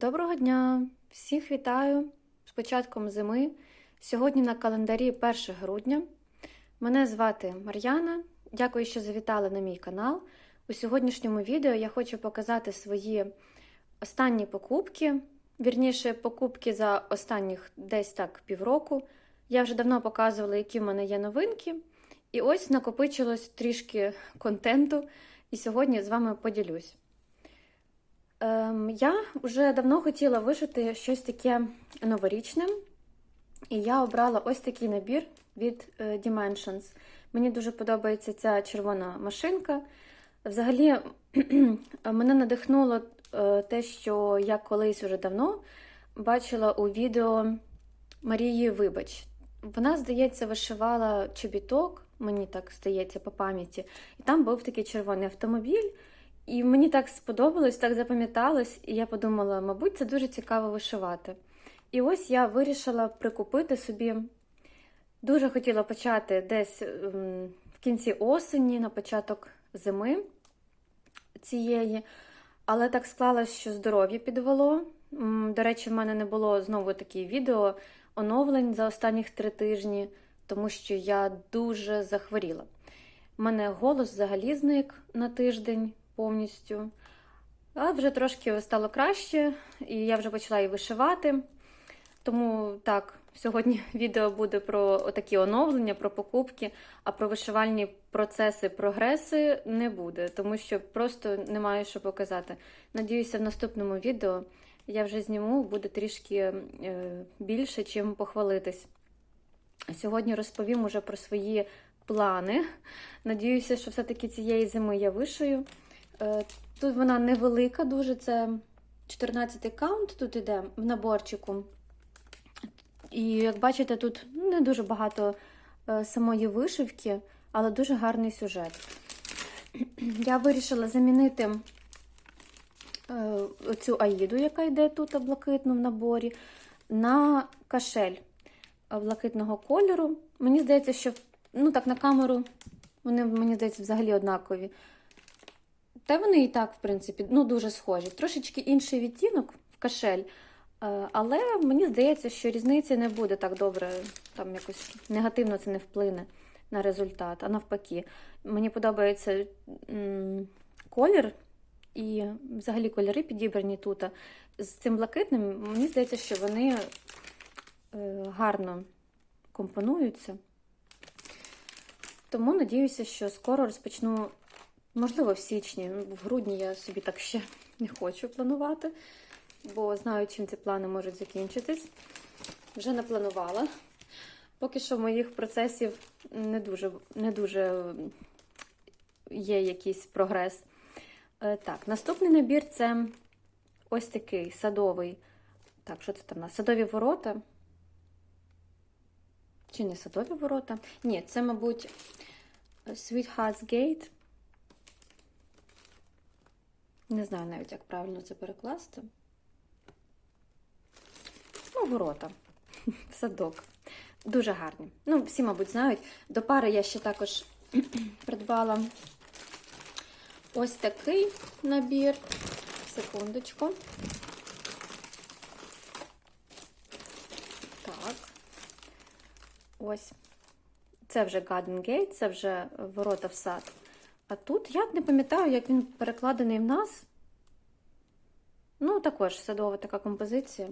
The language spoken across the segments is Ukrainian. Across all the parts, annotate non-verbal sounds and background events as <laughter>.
Доброго дня! Всіх вітаю з початком зими. Сьогодні на календарі 1 грудня. Мене звати Мар'яна. Дякую, що завітали на мій канал. У сьогоднішньому відео я хочу показати свої останні покупки, вірніше, покупки за останніх десь так півроку. Я вже давно показувала, які в мене є новинки. І ось накопичилось трішки контенту, і сьогодні з вами поділюсь. Ем, я вже давно хотіла вишити щось таке новорічне, і я обрала ось такий набір від е, Dimensions. Мені дуже подобається ця червона машинка. Взагалі, <clears throat> мене надихнуло е, те, що я колись уже давно бачила у відео Марії Вибач. Вона, здається, вишивала чобіток, мені так здається, по пам'яті, і там був такий червоний автомобіль. І мені так сподобалось, так запам'яталось, і я подумала, мабуть, це дуже цікаво вишивати. І ось я вирішила прикупити собі. Дуже хотіла почати десь ем, в кінці осені, на початок зими цієї, але так склалось, що здоров'я підвело. До речі, в мене не було знову такі відео оновлень за останніх три тижні, тому що я дуже захворіла. У мене голос взагалі зник на тиждень повністю. А вже трошки стало краще, і я вже почала і вишивати. Тому так, сьогодні <laughs> відео буде про такі оновлення, про покупки, а про вишивальні процеси, прогреси не буде, тому що просто немає що показати. Надіюся, в наступному відео я вже зніму, буде трішки е, більше, чим похвалитись. Сьогодні розповім уже про свої плани. Надіюся, що все-таки цієї зими я вишию. Е, Тут вона невелика, дуже це 14 каунт тут іде в наборчику. І як бачите, тут не дуже багато е, самої вишивки, але дуже гарний сюжет. <clears throat> Я вирішила замінити е, цю аїду, яка йде тут блакитну в наборі, на кашель блакитного кольору. Мені здається, що ну так на камеру вони, мені здається, взагалі однакові. Та вони і так, в принципі, ну дуже схожі. Трошечки інший відтінок в кашель. Е, Але мені здається, що різниці не буде так добре, там якось негативно це не вплине на результат, а навпаки. Мені подобається колір і взагалі кольори підібрані тут. З цим блакитним, мені здається, що вони е, гарно компонуються. Тому надіюся, що скоро розпочну, можливо, в січні, в грудні я собі так ще не хочу планувати, бо знаю, чим ці плани можуть закінчитись. Вже не планувала. Поки що моїх процесів не дуже, не дуже є якийсь прогрес. Е, Так, наступний набір це ось такий садовий. Так, що це там у нас? Садові ворота. Чи не садові ворота? Ні, це, мабуть, Sweetheart's Gate. Не знаю навіть, як правильно це перекласти. Ну, ворота. <laughs> Садок. Дуже гарні. Ну, всі, мабуть, знають. До пари я ще також <clears throat> придбала ось такий набір. Секундочку. Так. Ось. Це вже Garden Gate, це вже ворота в сад. А тут я не пам'ятаю, як він перекладений в нас. Ну, також садова така композиція.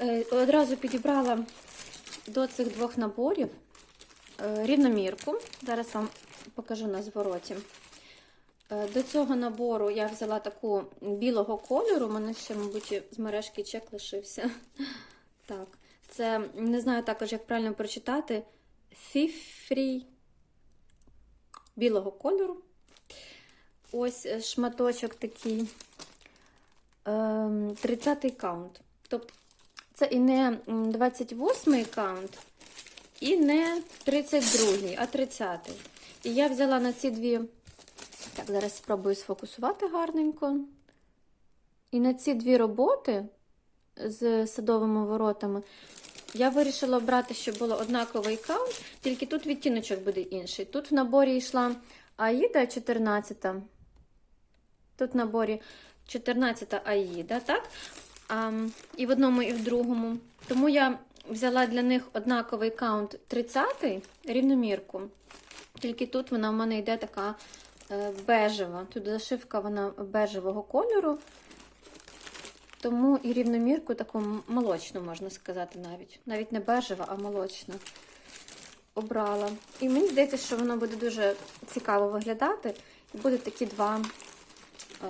Е, Одразу підібрала до цих двох наборів е, рівномірку. Зараз вам покажу на звороті. Е, До цього набору я взяла таку білого кольору, у мене ще, мабуть, з мережки чек лишився. Так, це не знаю також, як правильно прочитати. Фіфрі білого кольору. Ось е, шматочок такий 30-й каунт. Тобто це і не 28-й каунт, і не 32-й, а 30-й. І я взяла на ці дві. Так, зараз спробую сфокусувати гарненько. І на ці дві роботи з садовими воротами я вирішила обрати, щоб було однаковий каунт, тільки тут відтіночок буде інший. Тут в наборі йшла Аїда 14. Тут в наборі 14 Аїда, так? А, і в одному, і в другому. Тому я взяла для них однаковий каунт 30 рівномірку. Тільки тут вона в мене йде така е, бежева. Тут зашивка вона бежевого кольору. Тому і рівномірку таку молочну, можна сказати, навіть. Навіть не бежева, а молочна. Обрала. І мені здається, що воно буде дуже цікаво виглядати. І будуть такі два е,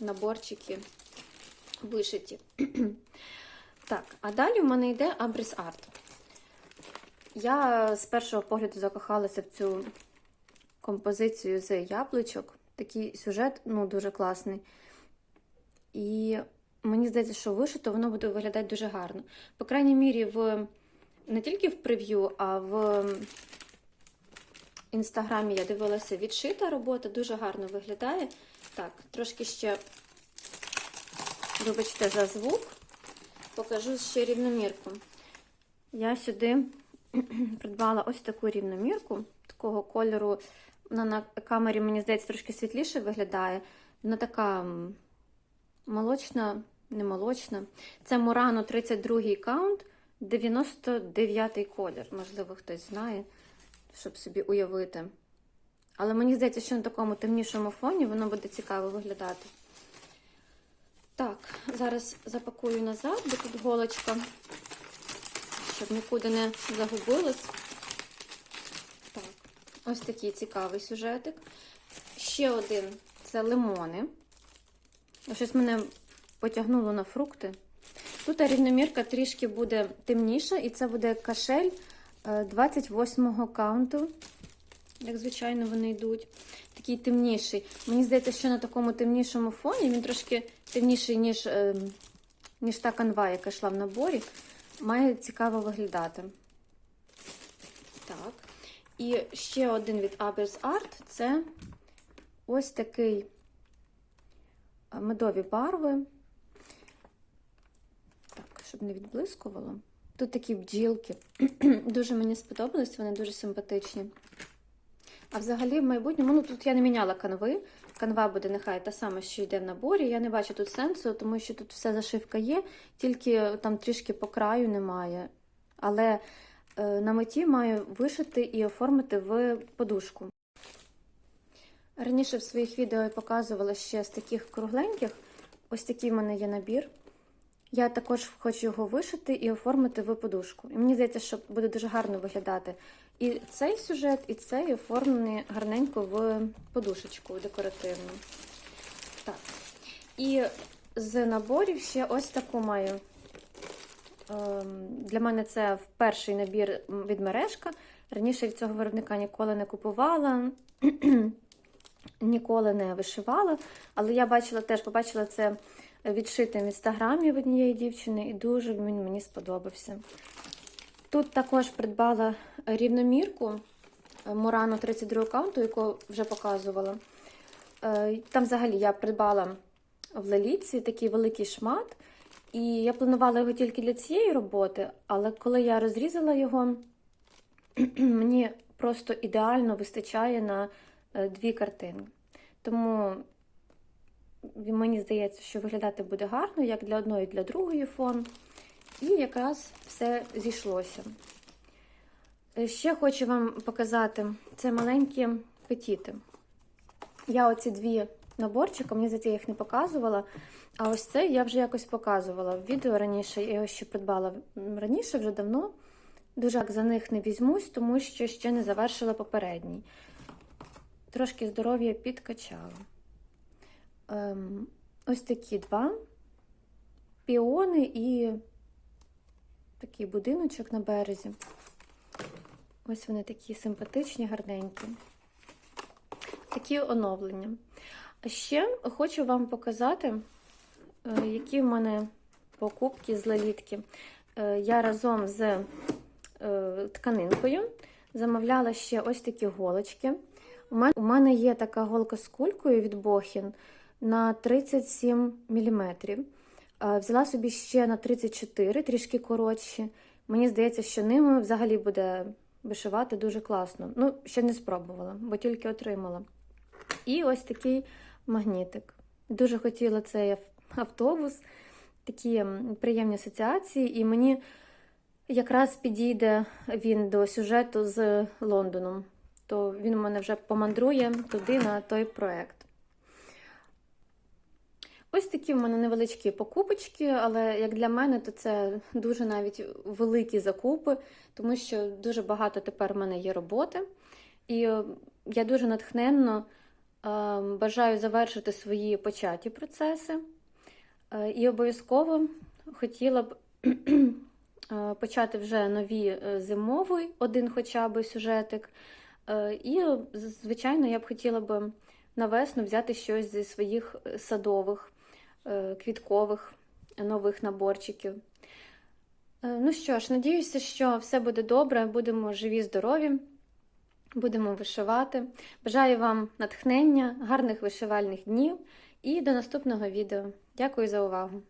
наборчики вишиті. <clears throat> так, а далі в мене йде Абрис Арт. Я з першого погляду закохалася в цю композицію з яблучок. Такий сюжет ну, дуже класний. І мені здається, що вишито воно буде виглядати дуже гарно. По крайній мірі, в, не тільки в прев'ю, а в інстаграмі я дивилася відшита робота, дуже гарно виглядає. Так, трошки ще, вибачте, за звук, покажу ще рівномірку. Я сюди <clears throat> придбала ось таку рівномірку, такого кольору. Вона на камері, мені здається, трошки світліше виглядає. Вона така молочна, не молочна. Це Мурано 32 каунт, 99 колір. Можливо, хтось знає, щоб собі уявити. Але мені здається, що на такому темнішому фоні воно буде цікаво виглядати. Так, зараз запакую назад, бо тут голочка, щоб нікуди не загубилось. Так, ось такий цікавий сюжетик. Ще один це лимони. Щось мене потягнуло на фрукти. Тут рівномірка трішки буде темніша, і це буде кашель 28-го каунту. Як звичайно, вони йдуть. Такий темніший. Мені здається, що на такому темнішому фоні він трошки темніший, ніж, е, ніж та канва, яка йшла в наборі. Має цікаво виглядати. Так. І ще один від Abers Art це ось такий медові барви. Так, щоб не відблискувало. Тут такі бджілки. <clears throat> дуже мені сподобались, вони дуже симпатичні. А взагалі, в майбутньому, ну тут я не міняла канви. Канва буде нехай та сама, що йде в наборі. Я не бачу тут сенсу, тому що тут все зашивка є, тільки там трішки по краю немає. Але е, на меті маю вишити і оформити в подушку. Раніше в своїх відео я показувала ще з таких кругленьких. Ось такий в мене є набір. Я також хочу його вишити і оформити в подушку. І мені здається, що буде дуже гарно виглядати. І цей сюжет, і цей оформлений гарненько в подушечку декоративну. Так. І з наборів ще ось таку маю. Ем, Для мене це перший набір від мережка. Раніше від цього виробника ніколи не купувала. <clears throat> Ніколи не вишивала, але я бачила теж побачила це відшитим в інстаграмі в однієї дівчини, і дуже він мені сподобався. Тут також придбала рівномірку Мурано 32 каунту, яку вже показувала. Там взагалі я придбала в леліці такий великий шмат, і я планувала його тільки для цієї роботи, але коли я розрізала його, <clears throat> мені просто ідеально вистачає на дві картини. Тому мені здається, що виглядати буде гарно, як для одної, для другої фон. І якраз все зійшлося. Ще хочу вам показати це маленькі петіти. Я оці дві наборчики, мені здається, я їх не показувала. А ось це я вже якось показувала в відео раніше. Я його ще придбала раніше, вже давно. Дуже за них не візьмусь, тому що ще не завершила попередній. Трошки здоров'я підкачала. Ем, ось такі два піони і такий будиночок на березі. Ось вони такі симпатичні, гарненькі. Такі оновлення. А ще хочу вам показати, е, які в мене покупки з лелітки. Е, Я разом з е, тканинкою замовляла ще ось такі голочки. У мене є така голка з кулькою від Бохін на 37 мм. Взяла собі ще на 34, трішки коротші. Мені здається, що ними взагалі буде вишивати дуже класно. Ну, ще не спробувала, бо тільки отримала. І ось такий магнітик. Дуже хотіла цей автобус, такі приємні асоціації, і мені якраз підійде він до сюжету з Лондоном. То він у мене вже помандрує туди на той проект. Ось такі в мене невеличкі покупочки, але як для мене, то це дуже навіть великі закупи, тому що дуже багато тепер в мене є роботи. І е, я дуже натхненно е, бажаю завершити свої початі процеси. Е, І обов'язково хотіла б <clears throat> почати вже нові зимовий, один хоча б сюжетик. Е, І, е, звичайно, я б хотіла б на весну взяти щось зі своїх е, садових, квіткових нових наборчиків. Ну що ж, надіюся, що все буде добре, будемо живі, здорові, будемо вишивати. Бажаю вам натхнення, гарних вишивальних днів і до наступного відео. Дякую за увагу!